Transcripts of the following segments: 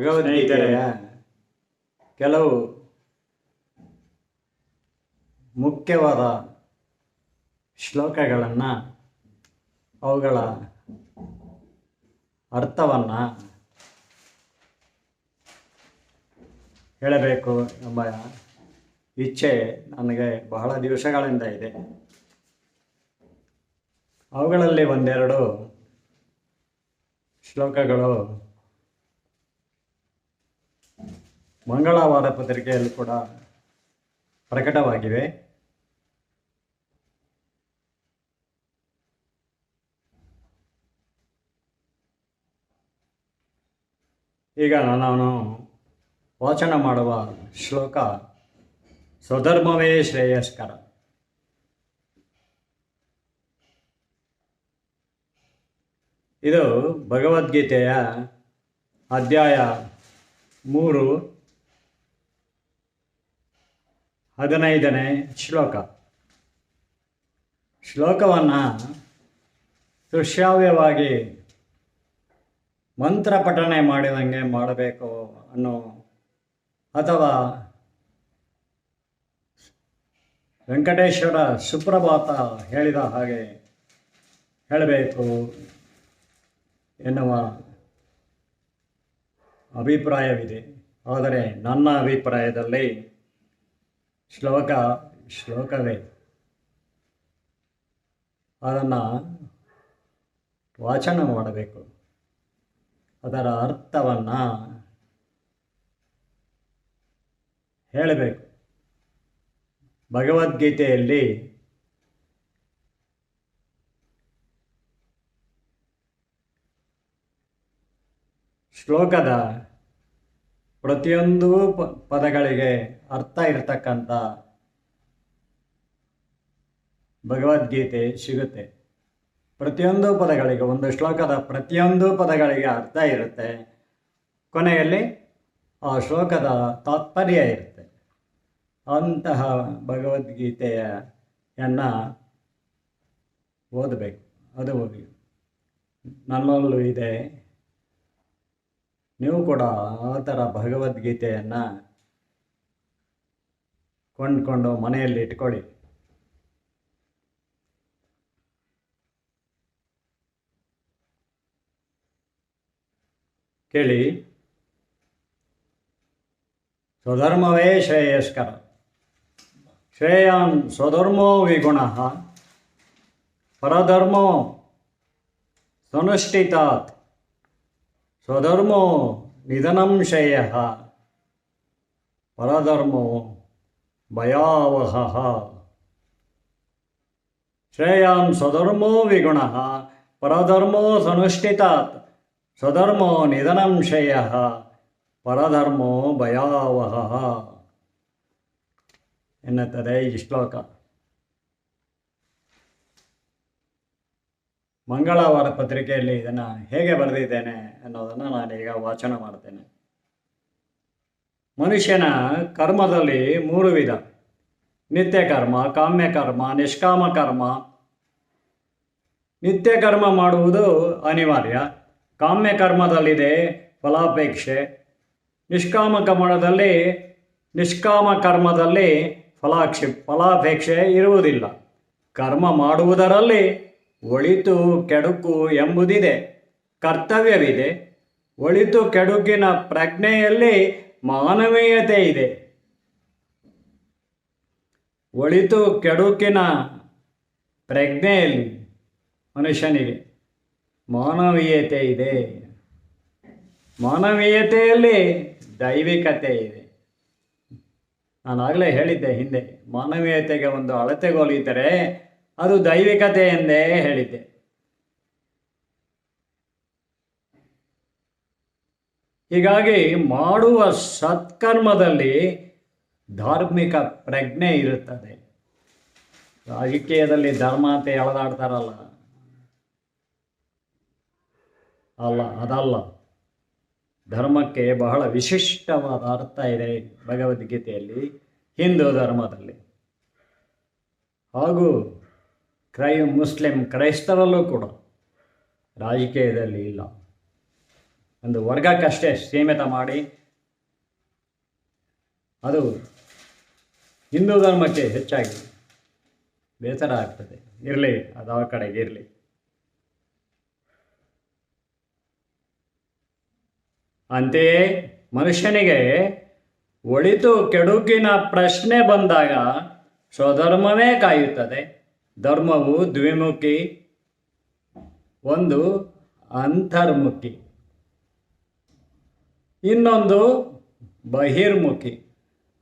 ಭಗವದ್ಗೀತೆಯ ಕೆಲವು ಮುಖ್ಯವಾದ ಶ್ಲೋಕಗಳನ್ನು ಅವುಗಳ ಅರ್ಥವನ್ನು ಹೇಳಬೇಕು ಎಂಬ ಇಚ್ಛೆ ನನಗೆ ಬಹಳ ದಿವಸಗಳಿಂದ ಇದೆ. ಅವುಗಳಲ್ಲಿ ಒಂದೆರಡು ಶ್ಲೋಕಗಳು ಮಂಗಳವಾರ ಪತ್ರಿಕೆಯಲ್ಲಿ ಕೂಡ ಪ್ರಕಟವಾಗಿವೆ. ಈಗ ನಾನು ವಾಚನ ಮಾಡುವ ಶ್ಲೋಕ, ಸ್ವಧರ್ಮವೇ ಶ್ರೇಯಸ್ಕರ. ಇದು ಭಗವದ್ಗೀತೆಯ ಅಧ್ಯಾಯ ಮೂರು. ಹದಿನೈದನೇ ಶ್ಲೋಕ. ಶ್ಲೋಕವನ್ನು ಸುಶ್ರಾವ್ಯವಾಗಿ ಮಂತ್ರ ಪಠಣೆ ಮಾಡಿದಂಗೆ ಮಾಡಬೇಕು ಅನ್ನೋ ಅಥವಾ ವೆಂಕಟೇಶ್ವರ ಸುಪ್ರಭಾತ ಹೇಳಿದ ಹಾಗೆ ಹೇಳಬೇಕು ಎನ್ನುವ ಅಭಿಪ್ರಾಯವಿದೆ. ಆದರೆ ನನ್ನ ಅಭಿಪ್ರಾಯದಲ್ಲಿ ಶ್ಲೋಕ ಶ್ಲೋಕವೇ. ಅದನ್ನು ವಾಚನ ಮಾಡಬೇಕು. ಅದರ ಅರ್ಥವನ್ನು ಹೇಳಬೇಕು. ಭಗವದ್ಗೀತೆಯಲ್ಲಿ ಶ್ಲೋಕದ ಪ್ರತಿಯೊಂದು ಪದಗಳಿಗೆ ಅರ್ಥ ಇರತಕ್ಕಂಥ ಭಗವದ್ಗೀತೆ ಸಿಗುತ್ತೆ. ಪ್ರತಿಯೊಂದು ಪದಗಳಿಗೆ, ಒಂದು ಶ್ಲೋಕದ ಪ್ರತಿಯೊಂದು ಪದಗಳಿಗೆ ಅರ್ಥ ಇರುತ್ತೆ. ಕೊನೆಯಲ್ಲಿ ಆ ಶ್ಲೋಕದ ತಾತ್ಪರ್ಯ ಇರುತ್ತೆ. ಅಂತಹ ಭಗವದ್ಗೀತೆಯನ್ನು ಓದಬೇಕು. ಅದು ನನ್ನಲ್ಲೂ ಇದೆ. ನೀವು ಕೂಡ ಆ ಥರ ಭಗವದ್ಗೀತೆಯನ್ನು ಕೊಂಡ್ಕೊಂಡು ಮನೆಯಲ್ಲಿ ಇಟ್ಕೊಳ್ಳಿ. ಕೇಳಿ. ಸ್ವಧರ್ಮವೇ ಶ್ರೇಯಸ್ಕರ. ಶ್ರೇಯಾನ್ ಸ್ವಧರ್ಮೋ ವಿಗುಣ. ಪರಧರ್ಮೋ ಸ್ವನುಷ್ಠಿತಾತ್ ಸ್ವಧರ್ಮೋ ನಿಧನಂಶಯ ಶ್ರೇಯ ಪರಧರ್ಮೋ ಭಯಾವಹ. ಶ್ರೇಯಾನ್ ಸ್ವಧರ್ಮೋ ವಿಗುಣ, ಪರಧರ್ಮೋ ಸನುಷ್ಠಿತಾತ್, ಸ್ವಧರ್ಮೋ ನಿಧನಂಶಯ ಶ್ರೇಯ ಪರಧರ್ಮೋ ಭಯಾವಹ. ಎನ್ನುತ್ತದೆ ಈ ಶ್ಲೋಕ. ಮಂಗಳವಾರ ಪತ್ರಿಕೆಯಲ್ಲಿ ಇದನ್ನು ಹೇಗೆ ಬರೆದಿದ್ದೇನೆ ಅನ್ನೋದನ್ನು ನಾನೀಗ ವಾಚನ ಮಾಡ್ತೇನೆ. ಮನುಷ್ಯನ ಕರ್ಮದಲ್ಲಿ ಮೂರು ವಿಧ. ನಿತ್ಯ ಕರ್ಮ, ಕಾಮ್ಯ ಕರ್ಮ, ನಿಷ್ಕಾಮ ಕರ್ಮ. ನಿತ್ಯ ಕರ್ಮ ಮಾಡುವುದು ಅನಿವಾರ್ಯ. ಕಾಮ್ಯ ಕರ್ಮದಲ್ಲಿದೆ ಫಲಾಪೇಕ್ಷೆ. ನಿಷ್ಕಾಮ ಕರ್ಮದಲ್ಲಿ ನಿಷ್ಕಾಮ ಕರ್ಮದಲ್ಲಿ ಫಲಾಕ್ಷಿ, ಫಲಾಪೇಕ್ಷೆ ಇರುವುದಿಲ್ಲ. ಕರ್ಮ ಮಾಡುವುದರಲ್ಲಿ ಒಳಿತು ಕೆಡುಕು ಎಂಬುದಿದೆ, ಕರ್ತವ್ಯವಿದೆ. ಒಳಿತು ಕೆಡುಕಿನ ಪ್ರಜ್ಞೆಯಲ್ಲಿ ಮಾನವೀಯತೆ ಇದೆ. ಒಳಿತು ಕೆಡುಕಿನ ಪ್ರಜ್ಞೆಯಲ್ಲಿ ಮನುಷ್ಯನಿಗೆ ಮಾನವೀಯತೆ ಇದೆ. ಮಾನವೀಯತೆಯಲ್ಲಿ ದೈವಿಕತೆ ಇದೆ. ನಾನು ಆಗಲೇ ಹೇಳಿದ್ದೆ ಹಿಂದೆ, ಮಾನವೀಯತೆಗೆ ಒಂದು ಅಳತೆಗೋಲು ಇದ್ದರೆ ಅದು ದೈವಿಕತೆ ಎಂದೇ ಹೇಳಿದ್ದೆ. ಹೀಗಾಗಿ ಮಾಡುವ ಸತ್ಕರ್ಮದಲ್ಲಿ ಧಾರ್ಮಿಕ ಪ್ರಜ್ಞೆ ಇರುತ್ತದೆ. ರಾಜಕೀಯದಲ್ಲಿ ಧರ್ಮ ಅಂತ ಎಳೆದಾಡ್ತಾರಲ್ಲ. ಅಲ್ಲ, ಅದಲ್ಲ. ಧರ್ಮಕ್ಕೆ ಬಹಳ ವಿಶಿಷ್ಟವಾದ ಅರ್ಥ ಇದೆ ಭಗವದ್ಗೀತೆಯಲ್ಲಿ ಹಿಂದೂ ಧರ್ಮದಲ್ಲಿ. ಹಾಗೂ ಕ್ರೈ ಮುಸ್ಲಿಂ ಕ್ರೈಸ್ತರಲ್ಲೂ ಕೂಡ ರಾಜಕೀಯದಲ್ಲಿ ಇಲ್ಲ. ಒಂದು ವರ್ಗಕ್ಕಷ್ಟೇ ಸೀಮಿತ ಮಾಡಿ ಅದು ಹಿಂದೂ ಧರ್ಮಕ್ಕೆ ಹೆಚ್ಚಾಗಿ ಬೇಸರ ಆಗ್ತದೆ. ಇರಲಿ, ಅದು ಆ ಕಡೆಗೆ ಇರಲಿ. ಅಂತೆಯೇ ಮನುಷ್ಯನಿಗೆ ಒಳಿತು ಕೆಡುಕಿನ ಪ್ರಶ್ನೆ ಬಂದಾಗ ಸ್ವಧರ್ಮವೇ ಕಾಯುತ್ತದೆ. ಧರ್ಮವು ದ್ವಿಮುಖಿ, ಒಂದು ಅಂತರ್ಮುಖಿ. ಇನ್ನೊಂದು ಬಹಿರ್ಮುಖಿ.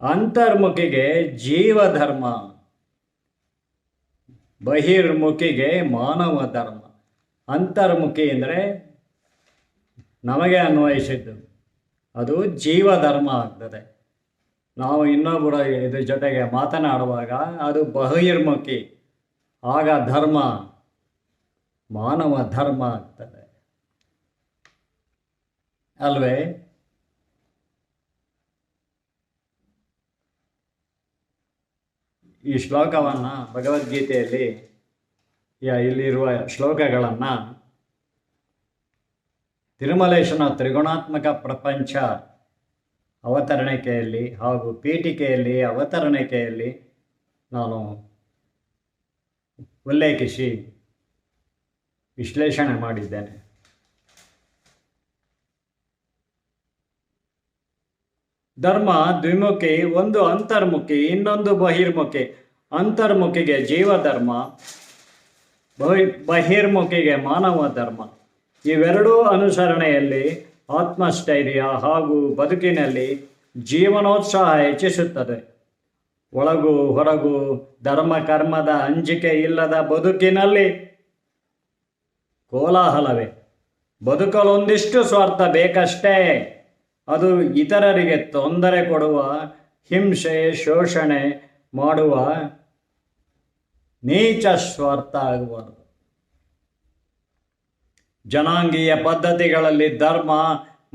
ಅಂತರ್ಮುಖಿಗೆ ಜೀವಧರ್ಮ, ಬಹಿರ್ಮುಖಿಗೆ ಮಾನವ ಧರ್ಮ ಅಂತರ್ಮುಖಿ ಅಂದರೆ ನಮಗೆ ಅನ್ವಯಿಸಿದ್ದು, ಅದು ಜೀವಧರ್ಮ ಆಗ್ತದೆ. ನಾವು ಇನ್ನೊಬ್ಬರ ಇದ್ರ ಜೊತೆಗೆ ಮಾತನಾಡುವಾಗ ಅದು ಬಹಿರ್ಮುಖಿ. ಆಗ ಧರ್ಮ, ಮಾನವ ಧರ್ಮ ಆಗ್ತದೆ. ಅಲ್ವೇ? ಈ ಶ್ಲೋಕವನ್ನು ಭಗವದ್ಗೀತೆಯಲ್ಲಿ ಇಲ್ಲಿರುವ ಶ್ಲೋಕಗಳನ್ನು ತಿರುಮಲೇಶನ ತ್ರಿಗುಣಾತ್ಮಕ ಪ್ರಪಂಚ ಅವತರಣಿಕೆಯಲ್ಲಿ ಹಾಗೂ ಪೀಠಿಕೆಯಲ್ಲಿ ಅವತರಣಿಕೆಯಲ್ಲಿ ನಾನು ಉಲ್ಲೇಖಿಸಿ ವಿಶ್ಲೇಷಣೆ ಮಾಡಿದ್ದೇನೆ. ಧರ್ಮ ದ್ವಿಮುಖಿ, ಒಂದು ಅಂತರ್ಮುಖಿ, ಇನ್ನೊಂದು ಬಹಿರ್ಮುಖಿ. ಅಂತರ್ಮುಖಿಗೆ ಜೀವಧರ್ಮ ಬಹಿ, ಬಹಿರ್ಮುಖಿಗೆ ಮಾನವ ಧರ್ಮ. ಇವೆರಡೂ ಅನುಸರಣೆಯಲ್ಲಿ ಆತ್ಮಸ್ಥೈರ್ಯ ಹಾಗೂ ಬದುಕಿನಲ್ಲಿ ಜೀವನೋತ್ಸಾಹ ಹೆಚ್ಚಿಸುತ್ತದೆ. ಒಳಗು ಹೊರಗು ಧರ್ಮ ಕರ್ಮದ ಅಂಜಿಕೆ ಇಲ್ಲದ ಬದುಕಿನಲ್ಲಿ ಕೋಲಾಹಲವೇ. ಬದುಕಲೊಂದಿಷ್ಟು ಸ್ವಾರ್ಥ ಬೇಕಷ್ಟೇ. ಅದು ಇತರರಿಗೆ ತೊಂದರೆ ಕೊಡುವ, ಹಿಂಸೆ, ಶೋಷಣೆ ಮಾಡುವ ನೀಚ ಸ್ವಾರ್ಥ ಆಗಬಾರದು. ಜನಾಂಗೀಯ ಪದ್ಧತಿಗಳಲ್ಲಿ ಧರ್ಮ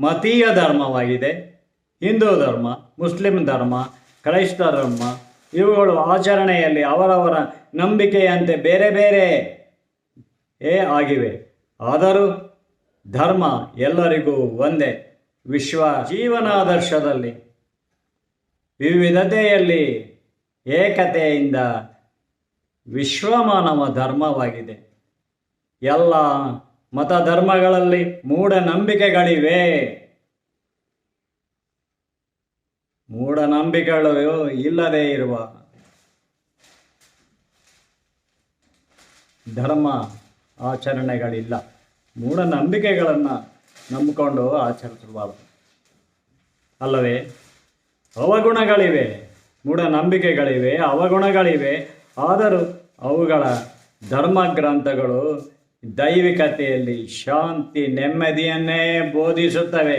ಮತೀಯ ಧರ್ಮವಾಗಿದೆ. ಹಿಂದೂ ಧರ್ಮ, ಮುಸ್ಲಿಂ ಧರ್ಮ ಕ್ರೈಸ್ತ ಧರ್ಮ ಇವುಗಳು ಆಚರಣೆಯಲ್ಲಿ ಅವರವರ ನಂಬಿಕೆಯಂತೆ ಬೇರೆ ಬೇರೆ ಏ ಆಗಿವೆ. ಆದರೂ ಧರ್ಮ ಎಲ್ಲರಿಗೂ ಒಂದೇ. ವಿಶ್ವ ಜೀವನಾದರ್ಶದಲ್ಲಿ ವಿವಿಧತೆಯಲ್ಲಿ ಏಕತೆಯಿಂದ ವಿಶ್ವಮಾನವ ಧರ್ಮವಾಗಿದೆ. ಎಲ್ಲ ಮತ ಧರ್ಮಗಳಲ್ಲಿ ಮೂಢನಂಬಿಕೆಗಳಿವೆ. ಮೂಢನಂಬಿಕೆಗಳು ಇಲ್ಲದೆ ಇರುವ ಧರ್ಮ ಆಚರಣೆಗಳಿಲ್ಲ. ಮೂಢನಂಬಿಕೆಗಳನ್ನು ನಂಬಿಕೊಂಡು ಆಚರಿಸಬಾರದು ಅಲ್ಲವೇ, ಅವಗುಣಗಳಿವೆ, ಮೂಢನಂಬಿಕೆಗಳಿವೆ, ಅವಗುಣಗಳಿವೆ. ಆದರೂ ಅವುಗಳ ಧರ್ಮ ಗ್ರಂಥಗಳು ದೈವಿಕತೆಯಲ್ಲಿ ಶಾಂತಿ ನೆಮ್ಮದಿಯನ್ನೇ ಬೋಧಿಸುತ್ತವೆ.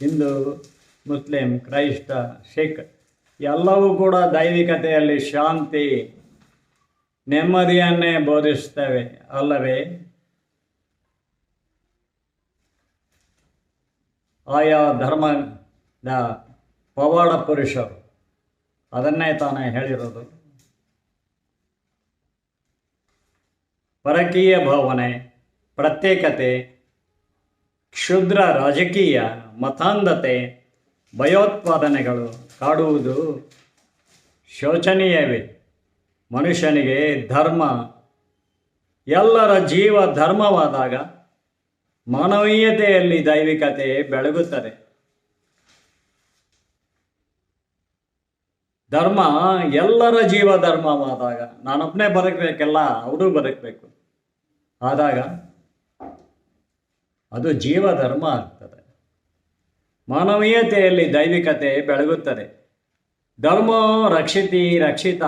ಹಿಂದೂ ಮುಸ್ಲಿಂ, ಕ್ರೈಸ್ತ, ಸಿಖ್ ಎಲ್ಲವೂ ಕೂಡ ದೈವಿಕತೆಯಲ್ಲಿ ಶಾಂತಿ, ನೆಮ್ಮದಿಯನ್ನೇ ಬೋಧಿಸ್ತವೆ ಅಲ್ಲವೇ? ಆಯಾ ಧರ್ಮದ ಪವಾಡ ಪುರುಷರು ಅದನ್ನೇ ತಾನೇ ಹೇಳಿರೋದು. ಪರಕೀಯ ಭಾವನೆ, ಪ್ರತ್ಯೇಕತೆ, ಕ್ಷುದ್ರ ರಾಜಕೀಯ, ಮತಾಂಧತೆ ಭಯೋತ್ಪಾದನೆಗಳು ಕಾಡುವುದು ಶೋಚನೀಯವೇ. ಮನುಷ್ಯನಿಗೆ ಧರ್ಮ, ಎಲ್ಲರ ಜೀವ ಧರ್ಮವಾದಾಗ ಮಾನವೀಯತೆಯಲ್ಲಿ ದೈವಿಕತೆ ಬೆಳಗುತ್ತದೆ. ಧರ್ಮ ಎಲ್ಲರ ಜೀವ ಧರ್ಮವಾದಾಗ ನಾನೊಬ್ಬನೇ ಬದುಕಬೇಕಲ್ಲ, ಅವರು ಬದುಕಬೇಕು. ಆದಾಗ ಅದು ಜೀವ ಧರ್ಮ ಆಗ್ತದೆ. ಮಾನವೀಯತೆಯಲ್ಲಿ ದೈವಿಕತೆ ಬೆಳಗುತ್ತದೆ. ಧರ್ಮ ರಕ್ಷಿತಿ ರಕ್ಷಿತ.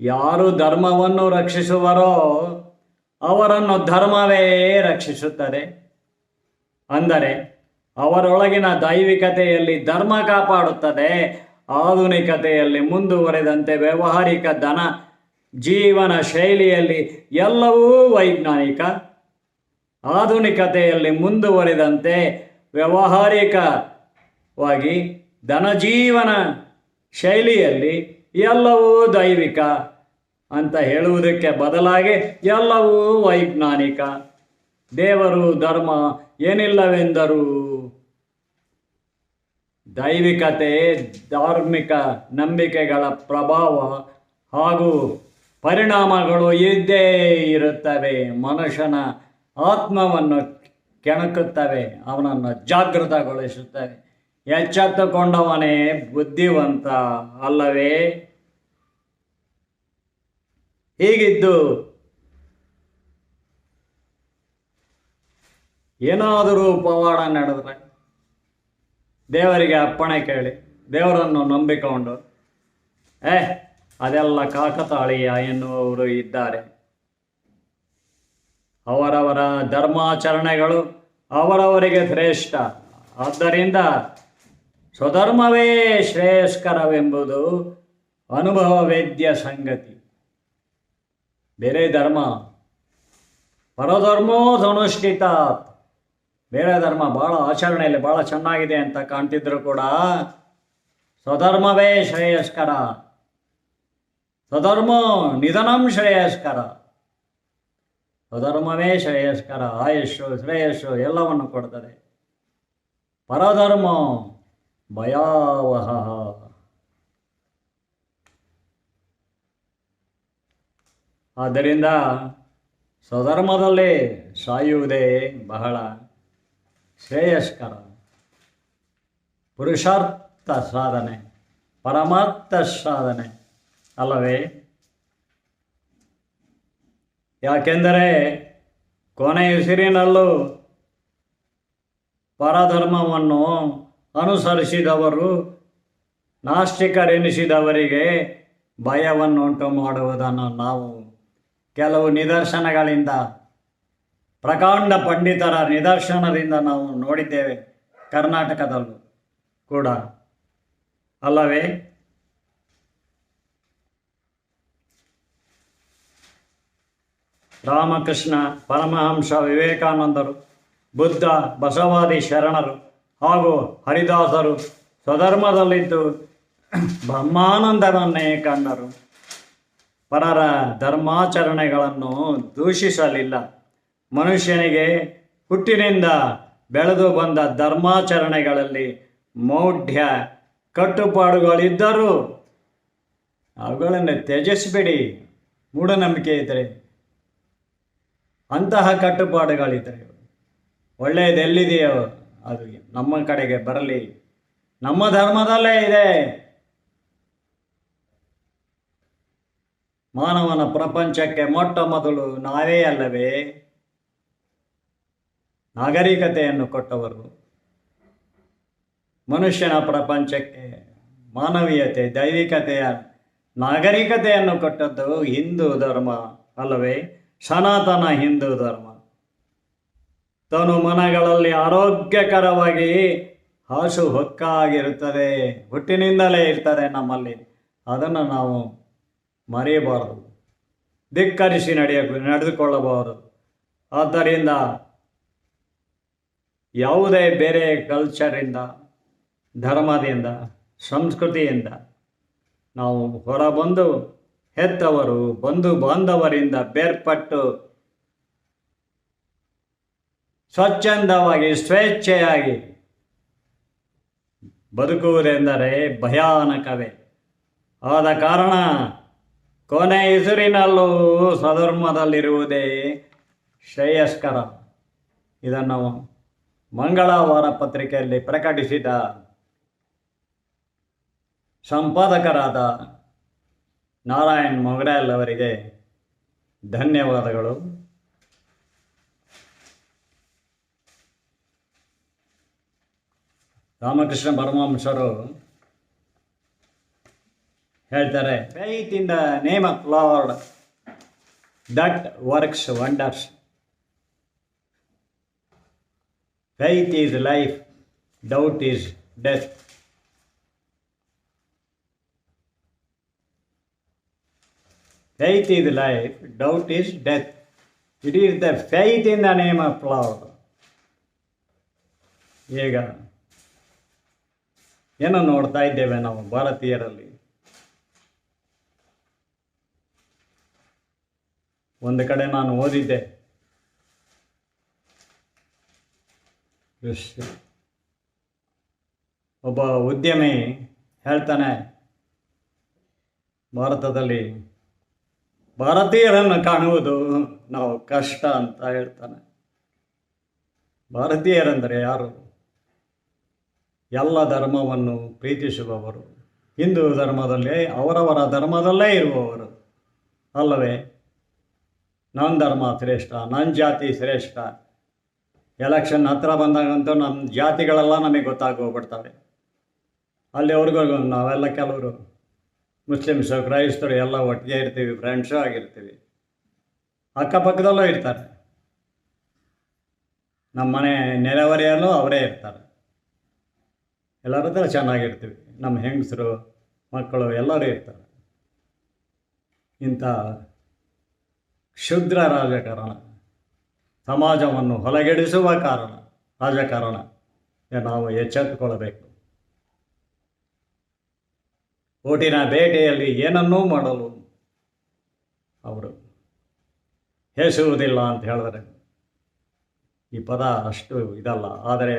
ಯಾರು ಧರ್ಮವನ್ನು ರಕ್ಷಿಸುವರೋ ಅವರನ್ನು ಧರ್ಮವೇ ರಕ್ಷಿಸುತ್ತದೆ. ಅಂದರೆ ಅವರೊಳಗಿನ ದೈವಿಕತೆಯಲ್ಲಿ ಧರ್ಮ ಕಾಪಾಡುತ್ತದೆ. ಆಧುನಿಕತೆಯಲ್ಲಿ ಮುಂದುವರೆದಂತೆ ವ್ಯಾವಹಾರಿಕ ಧನ ಜೀವನ ಶೈಲಿಯಲ್ಲಿ ಎಲ್ಲವೂ ವೈಜ್ಞಾನಿಕ. ಆಧುನಿಕತೆಯಲ್ಲಿ ಮುಂದುವರಿದಂತೆ ವ್ಯಾವಹಾರಿಕವಾಗಿ ಧನಜೀವನ ಶೈಲಿಯಲ್ಲಿ ಎಲ್ಲವೂ ದೈವಿಕ ಅಂತ ಹೇಳುವುದಕ್ಕೆ ಬದಲಾಗಿ ಎಲ್ಲವೂ ವೈಜ್ಞಾನಿಕ. ದೇವರು ಧರ್ಮ ಏನಿಲ್ಲವೆಂದರು ದೈವಿಕತೆ, ಧಾರ್ಮಿಕ ನಂಬಿಕೆಗಳ ಪ್ರಭಾವ ಹಾಗೂ ಪರಿಣಾಮಗಳು ಇದ್ದೇ ಇರುತ್ತವೆ. ಮನುಷ್ಯನ ಆತ್ಮವನ್ನು ಕೆಣಕುತ್ತವೆ, ಅವನನ್ನು ಜಾಗೃತಗೊಳಿಸುತ್ತವೆ ಎಚ್ಚೆತ್ತುಕೊಂಡವನೇ ಬುದ್ಧಿವಂತ ಅಲ್ಲವೇ? ಹೀಗಿದ್ದು ಏನಾದರೂ ಪವಾಡ ನಡೆದ್ರೆ ದೇವರಿಗೆ ಅಪ್ಪಣೆ ಕೇಳಿ, ದೇವರನ್ನು ನಂಬಿಕೊಂಡು, ಏ, ಅದೆಲ್ಲ ಕಾಕತಾಳೀಯ ಎನ್ನುವವರು ಇದ್ದಾರೆ. ಅವರವರ ಧರ್ಮಾಚರಣೆಗಳು ಅವರವರಿಗೆ ಶ್ರೇಷ್ಠ. ಆದ್ದರಿಂದ ಸ್ವಧರ್ಮವೇ ಶ್ರೇಯಸ್ಕರವೆಂಬುದು ಅನುಭವ ವೇದ್ಯ ಸಂಗತಿ. ಬೇರೆ ಧರ್ಮ ಪರಧರ್ಮೋ ಧನುಷ್ಠಿತ ಬೇರೆ ಧರ್ಮ ಭಾಳ ಆಚರಣೆಯಲ್ಲಿ ಭಾಳ ಚೆನ್ನಾಗಿದೆ ಅಂತ ಕಾಣ್ತಿದ್ರು ಕೂಡ. ಸ್ವಧರ್ಮವೇ ಶ್ರೇಯಸ್ಕರ ಸ್ವಧರ್ಮ ನಿಧನಂ ಶ್ರೇಯಸ್ಕರ ಸ್ವಧರ್ಮವೇ ಶ್ರೇಯಸ್ಕರ ಆಯುಷು ಶ್ರೇಯಸ್ಸು ಎಲ್ಲವನ್ನು ಕೊಡ್ತದೆ. ಪರಧರ್ಮ ಭಯಾವಹ. ಆದ್ದರಿಂದ ಸ್ವಧರ್ಮದಲ್ಲಿ ಸಾಯುವುದೇ ಬಹಳ ಶ್ರೇಯಸ್ಕರ. ಪುರುಷಾರ್ಥ ಸಾಧನೆ, ಪರಮಾರ್ಥ ಸಾಧನೆ ಅಲ್ಲವೇ? ಯಾಕೆಂದರೆ ಕೊನೆಯುಸಿರಿನಲ್ಲೂ ಪರಧರ್ಮವನ್ನು ಅನುಸರಿಸಿದವರು, ನಾಸ್ತಿಕರೆನಿಸಿದವರಿಗೆ ಭಯವನ್ನುಂಟು ಮಾಡುವುದನ್ನು ನಾವು ಕೆಲವು ನಿದರ್ಶನಗಳಿಂದ, ಪ್ರಕಾಂಡ ಪಂಡಿತರ ನಿದರ್ಶನದಿಂದ ನಾವು ನೋಡಿದ್ದೇವೆ ಕರ್ನಾಟಕದಲ್ಲೂ ಕೂಡ. ಅಲ್ಲವೇ? ರಾಮಕೃಷ್ಣ ಪರಮಹಂಸ ವಿವೇಕಾನಂದರು, ಬುದ್ಧ ಬಸವಾದಿ ಶರಣರು ಹಾಗೂ ಹರಿದಾಸರು ಸ್ವಧರ್ಮದಲ್ಲಿದ್ದು ಬ್ರಹ್ಮಾನಂದರನ್ನೇ ಕಂಡರು. ಪರರ ಧರ್ಮಾಚರಣೆಗಳನ್ನು ದೂಷಿಸಲಿಲ್ಲ. ಮನುಷ್ಯನಿಗೆ ಹುಟ್ಟಿನಿಂದ ಬೆಳೆದು ಬಂದ ಧರ್ಮಾಚರಣೆಗಳಲ್ಲಿ ಮೌಢ್ಯ ಕಟ್ಟುಪಾಡುಗಳಿದ್ದರೂ ಅವುಗಳನ್ನು ತ್ಯಜಿಸಬೇಡಿ, ಮೂಢನಂಬಿಕೆ ಇದ್ದರೆ. ಅಂತಹ ಕಟ್ಟುಪಾಡುಗಳಿದ್ದರೆ ಒಳ್ಳೆಯದೆಲ್ಲಿದೆಯೋ ಅದು ನಮ್ಮ ಕಡೆಗೆ ಬರಲಿ. ನಮ್ಮ ಧರ್ಮದಲ್ಲೇ ಇದೆ. ಮಾನವನ ಪ್ರಪಂಚಕ್ಕೆ ಮೊಟ್ಟ ಮೊದಲು ನಾವೇ ಅಲ್ಲವೇ? ನಾಗರಿಕತೆಯನ್ನು ಕೊಟ್ಟವರು. ಮನುಷ್ಯನ ಪ್ರಪಂಚಕ್ಕೆ ಮಾನವೀಯತೆ, ದೈವಿಕತೆಯ ನಾಗರಿಕತೆಯನ್ನು ಕೊಟ್ಟದ್ದು ಹಿಂದೂ ಧರ್ಮ ಅಲ್ಲವೇ? ಸನಾತನ ಹಿಂದೂ ಧರ್ಮ. ತನು ಮನಗಳಲ್ಲಿ ಆರೋಗ್ಯಕರವಾಗಿ ಹಾಸು ಹೊಕ್ಕಾಗಿರುತ್ತದೆ. ಹುಟ್ಟಿನಿಂದಲೇ ಇರ್ತದೆ ನಮ್ಮಲ್ಲಿ. ಅದನ್ನು ನಾವು ಮರೆಯಬಾರದು. ಧಿಕ್ಕರಿಸಿ ನಡೆಯ ನಡೆದುಕೊಳ್ಳಬಾರದು. ಆದ್ದರಿಂದ ಯಾವುದೇ ಬೇರೆ ಕಲ್ಚರಿಂದ ಧರ್ಮದಿಂದ, ಸಂಸ್ಕೃತಿಯಿಂದ ನಾವು ಹೊರಬಂದು ಹೆತ್ತವರು, ಬಂಧು ಬಾಂಧವರಿಂದ ಬೇರ್ಪಟ್ಟು ಸ್ವಚ್ಛಂದವಾಗಿ, ಸ್ವೇಚ್ಛೆಯಾಗಿ ಬದುಕುವುದೆಂದರೆ ಭಯಾನಕವೇ. ಆದ ಕಾರಣ ಕೊನೆ ಹೆಸರಿನಲ್ಲೂ ಸ್ವಧರ್ಮದಲ್ಲಿರುವುದೇ ಶ್ರೇಯಸ್ಕರ. ಇದನ್ನು ಮಂಗಳವಾರ ಪತ್ರಿಕೆಯಲ್ಲಿ ಪ್ರಕಟಿಸಿದ ಸಂಪಾದಕರಾದ ನಾರಾಯಣ್ ಮೊಗಡಾಲ್ ಅವರಿಗೆ ಧನ್ಯವಾದಗಳು. ರಾಮಕೃಷ್ಣ ಪರಮಹಂಸರು ಹೇಳ್ತಾರೆ faith in the name of Lord that works wonders faith is life doubt is death Faith is life, doubt is death. It is the faith in the name of Lord. ಈಗ ಏನೋ ನೋಡ್ತಾ ಇದ್ದೇವೆ ನಾವು ಭಾರತೀಯರಲ್ಲಿ ಒಂದು ಕಡೆ ನಾನು ಓದಿದ್ದೆ ಒಬ್ಬ ಉದ್ಯಮಿ ಹೇಳ್ತಾನೆ ಭಾರತದಲ್ಲಿ ಭಾರತೀಯರನ್ನು ಕಾಣುವುದು ನಾವು ಕಷ್ಟ ಅಂತ ಹೇಳ್ತಾನೆ. ಭಾರತೀಯರೆಂದರೆ ಯಾರು? ಎಲ್ಲ ಧರ್ಮವನ್ನು ಪ್ರೀತಿಸುವವರು. ಹಿಂದೂ ಧರ್ಮದಲ್ಲಿ, ಅವರವರ ಧರ್ಮದಲ್ಲೇ ಇರುವವರು. ಅಲ್ಲವೇ? ನನ್ನ ಧರ್ಮ ಶ್ರೇಷ್ಠ ನನ್ನ ಜಾತಿ ಶ್ರೇಷ್ಠ. ಎಲೆಕ್ಷನ್ ಹತ್ರ ಬಂದಾಗಂತೂ ನಮ್ಮ ಜಾತಿಗಳೆಲ್ಲ ನಮಗೆ ಗೊತ್ತಾಗೋಗ್ಬಿಡ್ತವೆ. ಅಲ್ಲಿವರೆಗೂ ನಾವೆಲ್ಲ ಕೆಲವರು. ಮುಸ್ಲಿಮ್ಸು ಕ್ರೈಸ್ತರು ಎಲ್ಲ ಒಟ್ಟಿಗೆ ಇರ್ತೀವಿ ಫ್ರೆಂಡ್ಸು ಆಗಿರ್ತೀವಿ. ಅಕ್ಕಪಕ್ಕದಲ್ಲೂ ಇರ್ತಾರೆ. ನಮ್ಮ ಮನೆ ನೆರೆಹೊರೆಯಲ್ಲೂ ಅವರೇ ಇರ್ತಾರೆ. ಎಲ್ಲರ ಚೆನ್ನಾಗಿರ್ತೀವಿ. ನಮ್ಮ ಹೆಂಗಸರು, ಮಕ್ಕಳು ಎಲ್ಲರೂ ಇರ್ತಾರೆ. ಇಂಥ ಕ್ಷುದ್ರ ರಾಜಕಾರಣ, ಸಮಾಜವನ್ನು ಹೊಲಗೆಡಿಸುವ ಕಾರಣ, ರಾಜಕಾರಣ, ನಾವು ಎಚ್ಚೆತ್ತುಕೊಳ್ಳಬೇಕು. ಓಟಿನ ಬೇಟೆಯಲ್ಲಿ ಏನನ್ನೂ ಮಾಡಲು ಅವರು ಹೇಸುವುದಿಲ್ಲ ಅಂತ ಹೇಳಿದ್ರೆ ಈ ಪದ ಅಷ್ಟು ಇದಲ್ಲ. ಆದರೆ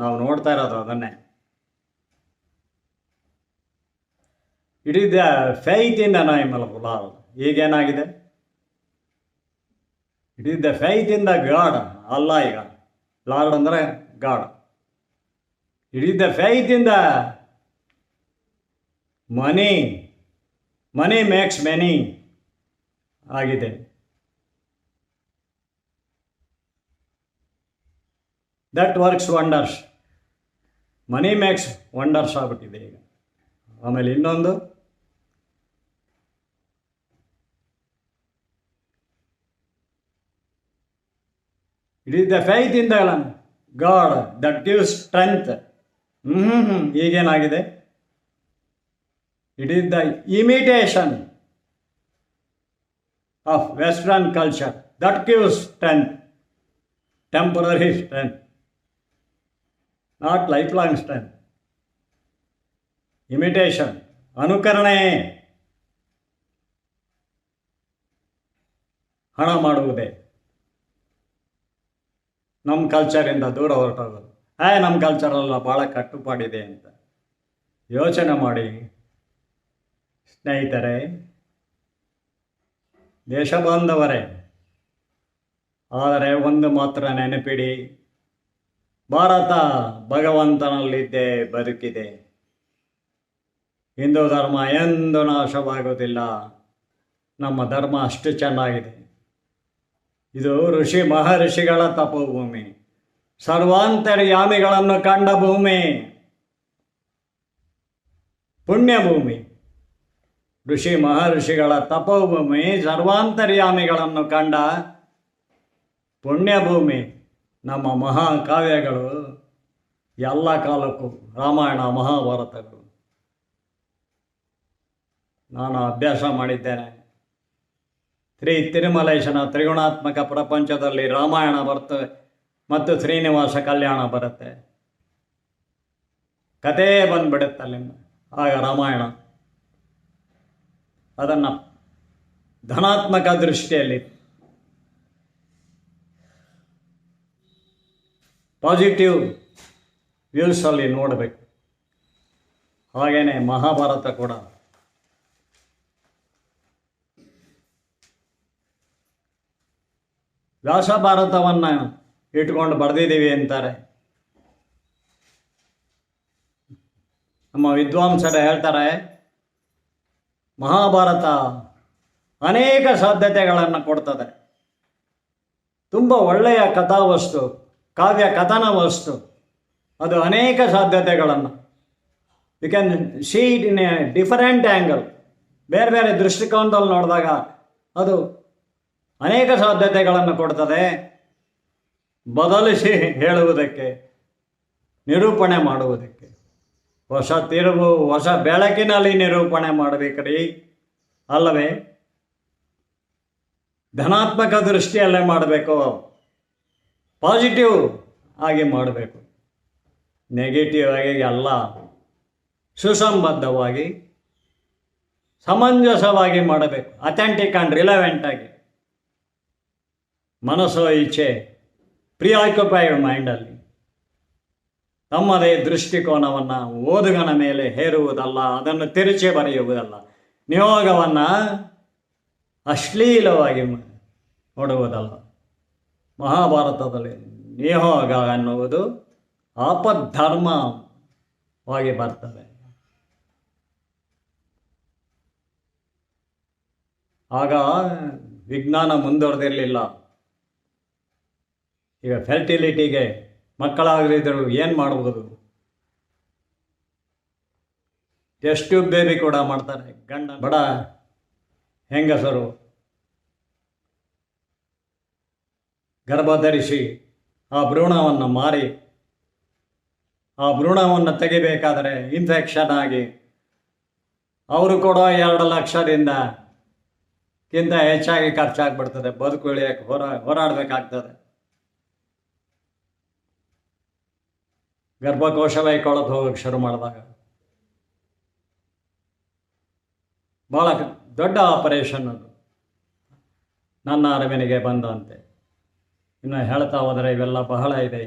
ನಾವು ನೋಡ್ತಾ ಇರೋದು ಅದನ್ನೇ. It ಫೈತಿಂದ the faith in the name of Lord. ಈಗೇನಾಗಿದೆ? ಫೈತಿಂದ the faith in the God ಅಲ್ಲ ಈಗ. ಲಾರ್ಡ್ ಅಂದರೆ God ಫೈತಿಂದ the faith in the money money makes many ಆಗಿದೆ. That works wonders money makes wonders ಆಗ್ಬಿಟ್ಟಿದೆ ಈಗ. ಆಮೇಲೆ ಇನ್ನೊಂದು. It is the faith in God that give strength ಹ್ಞೂ ಹ್ಞೂ ಈಗೇನಾಗಿದೆ? Is the imitation of western culture that give strength temporary strength not lifelong strength imitation ಅನುಕರಣೆ ಹಣ ಮಾಡುವುದೇ. ನಮ್ಮ ಕಲ್ಚರಿಂದ ದೂರ ಹೊರಟೋಗೋದು. ಏ ನಮ್ಮ ಕಲ್ಚರೆಲ್ಲ ಭಾಳ ಕಟ್ಟುಪಾಡಿದೆ ಅಂತ. ಯೋಚನೆ ಮಾಡಿ. ಸ್ನೇಹಿತರೆ, ದೇಶಬಾಂಧವರೇ, ಆದರೆ ಒಂದು ಮಾತ್ರ ನೆನಪಿಡಿ, ಭಾರತ ಭಗವಂತನಲ್ಲಿದ್ದೇ ಬದುಕಿದೆ. ಹಿಂದೂ ಧರ್ಮ ಎಂದು ನಾಶವಾಗುವುದಿಲ್ಲ. ನಮ್ಮ ಧರ್ಮ ಅಷ್ಟು ಚೆನ್ನಾಗಿದೆ. ಇದು ಋಷಿ ಮಹರ್ಷಿಗಳ ತಪೋಭೂಮಿ. ಸರ್ವಾಂತರ್ಯಾಮಿಗಳನ್ನು ಕಂಡ ಭೂಮಿ. ಪುಣ್ಯಭೂಮಿ. ಋಷಿ ಮಹರ್ಷಿಗಳ ತಪೋಭೂಮಿ ಸರ್ವಾಂತರ್ಯಾಮಿಗಳನ್ನು ಕಂಡ ಪುಣ್ಯಭೂಮಿ ನಮ್ಮ ಮಹಾಕಾವ್ಯಗಳು ಎಲ್ಲ ಕಾಲಕ್ಕೂ ರಾಮಾಯಣ, ಮಹಾಭಾರತಗಳು. ನಾನು ಅಭ್ಯಾಸ ಮಾಡಿದ್ದೇನೆ. ಶ್ರೀ ತಿರುಮಲೇಶನ ತ್ರಿಗುಣಾತ್ಮಕ ಪ್ರಪಂಚದಲ್ಲಿ ರಾಮಾಯಣ ಬರುತ್ತೆ ಮತ್ತು ಶ್ರೀನಿವಾಸ ಕಲ್ಯಾಣ ಬರುತ್ತೆ. ಕಥೆ ಬಂದುಬಿಡುತ್ತೆ ಆಗ ರಾಮಾಯಣ. ಅದನ್ನು ಧನಾತ್ಮಕ ದೃಷ್ಟಿಯಲ್ಲಿ ಪಾಸಿಟಿವ್ ವ್ಯೂಸಲ್ಲಿ ನೋಡಬೇಕು. ಹಾಗೆಯೇ ಮಹಾಭಾರತ ಕೂಡ. ವ್ಯಾಸ ಭಾರತವನ್ನು ಇಟ್ಕೊಂಡು ಬರೆದಿದ್ದೀವಿ ಅಂತಾರೆ. ನಮ್ಮ ವಿದ್ವಾಂಸರು ಹೇಳ್ತಾರೆ ಮಹಾಭಾರತ ಅನೇಕ ಸಾಧ್ಯತೆಗಳನ್ನು ಕೊಡ್ತದೆ. ತುಂಬ ಒಳ್ಳೆಯ ಕಥಾವಸ್ತು, ಕಾವ್ಯ ಕಥನ ವಸ್ತು ಅದು ಅನೇಕ ಸಾಧ್ಯತೆಗಳನ್ನು. You can see it in a different angle ಬೇರೆ ಬೇರೆ ದೃಷ್ಟಿಕೋನದಲ್ಲಿ ನೋಡಿದಾಗ ಅದು ಅನೇಕ ಸಾಧ್ಯತೆಗಳನ್ನು ಕೊಡ್ತದೆ. ಬದಲಿಸಿ ಹೇಳುವುದಕ್ಕೆ ನಿರೂಪಣೆ ಮಾಡುವುದಕ್ಕೆ. ಹೊಸ ತಿರುವು ಹೊಸ ಬೆಳಕಿನಲ್ಲಿ ನಿರೂಪಣೆ ಮಾಡಬೇಕ್ರಿ. ಅಲ್ಲವೇ? ಧನಾತ್ಮಕ ದೃಷ್ಟಿಯಲ್ಲೇ ಮಾಡಬೇಕು. ಪಾಸಿಟಿವ್ ಆಗಿ ಮಾಡಬೇಕು. ನೆಗೆಟಿವ್ ಆಗಿ ಎಲ್ಲ ಸುಸಂಬದ್ಧವಾಗಿ, ಸಮಂಜಸವಾಗಿ ಮಾಡಬೇಕು. ಅಥೆಂಟಿಕ್ ಆ್ಯಂಡ್ ರಿಲೆವೆಂಟ್ ಆಗಿ. ಮನಸ್ಸು, ಇಚ್ಛೆ ಪ್ರಿಯಾಕ್ಯುಪೈಡ್ ಮೈಂಡಲ್ಲಿ ತಮ್ಮದೇ ದೃಷ್ಟಿಕೋನವನ್ನು ಓದುಗನ ಮೇಲೆ ಹೇರುವುದಲ್ಲ, ಅದನ್ನು ತಿರುಚಿ ಬರೆಯುವುದಲ್ಲ. ನಿಯೋಗವನ್ನು ಅಶ್ಲೀಲವಾಗಿ ನೋಡುವುದಲ್ಲ. ಮಹಾಭಾರತದಲ್ಲಿ ನಿಯೋಗ ಅನ್ನುವುದು ಆಪದ್ಧರ್ಮವಾಗಿ ಬರ್ತದೆ. ಆಗ ವಿಜ್ಞಾನ ಮುಂದುವರೆದಿರಲಿಲ್ಲ. ಈಗ ಫೆರ್ಟಿಲಿಟಿಗೆ ಮಕ್ಕಳಾಗದಿದ್ದರು ಏನು ಮಾಡ್ಬೋದು ಎಷ್ಟು ಬೇಬಿ ಕೂಡ ಮಾಡ್ತಾರೆ. ಗಂಡ ಬಡ ಹೆಂಗಸರು ಗರ್ಭ ಧರಿಸಿ ಆ ಭ್ರೂಣವನ್ನು ಮಾರಿ, ಆ ಭ್ರೂಣವನ್ನು ತೆಗಿಬೇಕಾದರೆ ಇನ್ಫೆಕ್ಷನ್ ಆಗಿ ಅವರು ಕೂಡ ಎರಡು ಲಕ್ಷದಿಂದ ಕಿಂತ ಹೆಚ್ಚಾಗಿ ಖರ್ಚಾಗ್ಬಿಡ್ತದೆ. ಬದುಕು ಇಳಿಯಕ್ಕೆ ಹೋರಾ, ಹೋರಾಡಬೇಕಾಗ್ತದೆ. ಗರ್ಭಕೋಶವೇ ಕೊಳತು ಹೋಗಕ್ಕೆ ಶುರು ಮಾಡಿದಾಗ ಭಾಳ ದೊಡ್ಡ ಆಪರೇಷನ್ ಅದು. ನನ್ನ ಅರಿವಿನಿಗೆ ಬಂದಂತೆ. ಇನ್ನು ಹೇಳ್ತಾ ಹೋದರೆ ಇವೆಲ್ಲ ಬಹಳ ಇದೆ.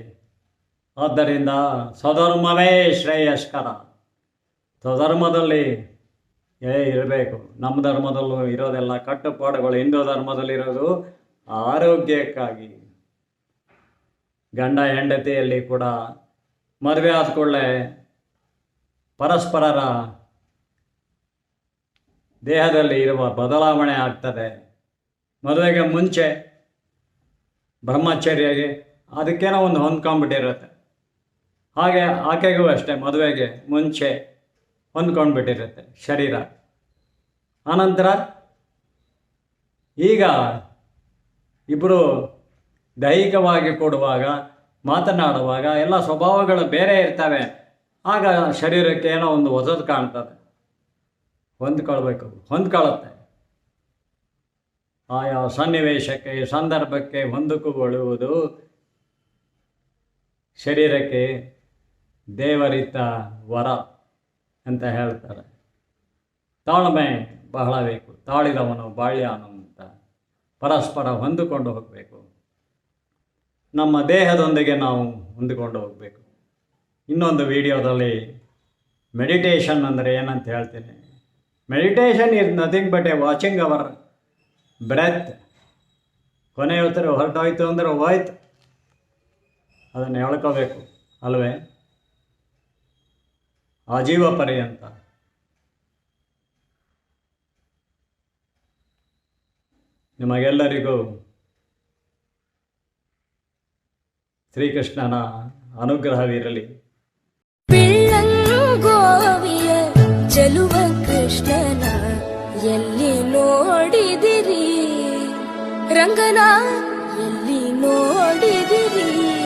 ಆದ್ದರಿಂದ ಸ್ವಧರ್ಮವೇ ಶ್ರೇಯಸ್ಕರ. ಸ್ವಧರ್ಮದಲ್ಲಿ ಏ ಇರಬೇಕು. ನಮ್ಮ ಧರ್ಮದಲ್ಲೂ ಇರೋದೆಲ್ಲ ಕಟ್ಟುಪಾಡುಗಳು ಹಿಂದೂ ಧರ್ಮದಲ್ಲಿರೋದು ಆರೋಗ್ಯಕ್ಕಾಗಿ. ಗಂಡ ಹೆಂಡತಿಯಲ್ಲಿ ಕೂಡ ಮದುವೆ ಆದ ಕೂಡಲೇ ಪರಸ್ಪರರ ದೇಹದಲ್ಲಿ ಇರುವ ಬದಲಾವಣೆ ಆಗ್ತದೆ. ಮದುವೆಗೆ ಮುಂಚೆ ಬ್ರಹ್ಮಚರ್ಯ ಅದಕ್ಕೇನೋ ಒಂದು ಹೊಂದ್ಕೊಂಡ್ಬಿಟ್ಟಿರುತ್ತೆ. ಹಾಗೆ ಆಕೆಗೂ ಅಷ್ಟೇ ಮದುವೆಗೆ ಮುಂಚೆ ಹೊಂದ್ಕೊಂಡ್ಬಿಟ್ಟಿರುತ್ತೆ ಶರೀರ. ಆನಂತರ ಈಗ ಇಬ್ಬರು ದೈಹಿಕವಾಗಿ ಕೊಡುವಾಗ ಮಾತನಾಡುವಾಗ ಎಲ್ಲ ಸ್ವಭಾವಗಳು ಬೇರೆ ಇರ್ತವೆ. ಆಗ ಶರೀರಕ್ಕೆ ಏನೋ ಒಂದು ಹೊಸದು ಕಾಣ್ತದೆ. ಹೊಂದ್ಕೊಳ್ಬೇಕು ಹೊಂದ್ಕೊಳ್ಳುತ್ತೆ ಆಯಾ ಸನ್ನಿವೇಶಕ್ಕೆ, ಸಂದರ್ಭಕ್ಕೆ ಹೊಂದಿಕೊಳ್ಳುವುದು ಶರೀರಕ್ಕೆ ದೇವರಿತ ವರ ಅಂತ ಹೇಳ್ತಾರೆ. ತಾಳ್ಮೆ ಬಹಳ ಬೇಕು. ತಾಳಿದವನು ಬಾಳ್ಯಾನು ಅಂತ ಪರಸ್ಪರ ಹೊಂದಿಕೊಂಡು ಹೋಗಬೇಕು. ನಮ್ಮ ದೇಹದೊಂದಿಗೆ ನಾವು ಹೊಂದಿಕೊಂಡು ಹೋಗಬೇಕು. ಇನ್ನೊಂದು ವಿಡಿಯೋದಲ್ಲಿ ಮೆಡಿಟೇಷನ್ ಅಂದರೆ ಏನಂತ ಹೇಳ್ತೀನಿ. Meditation is nothing but a watching our breath ಕೊನೆಯ ಹೊತ್ತರ ಹೊರಟೋಯ್ತು ಅಂದರೆ ಹೋಯ್ತು. ಅದನ್ನು ಹೇಳ್ಕೋಬೇಕು ಅಲ್ವೇ? ಆಜೀವ ಪರ್ಯಂತ. ನಿಮಗೆಲ್ಲರಿಗೂ ಶ್ರೀಕೃಷ್ಣನ ಅನುಗ್ರಹವಿರಲಿ. ಬೆಳ್ಳಂಗೋವಿಯ ಚೆಲುವ ಕೃಷ್ಣನ ಎಲ್ಲಿ ನೋಡಿದಿರಿ? ರಂಗನ ಎಲ್ಲಿ ನೋಡಿದಿರಿ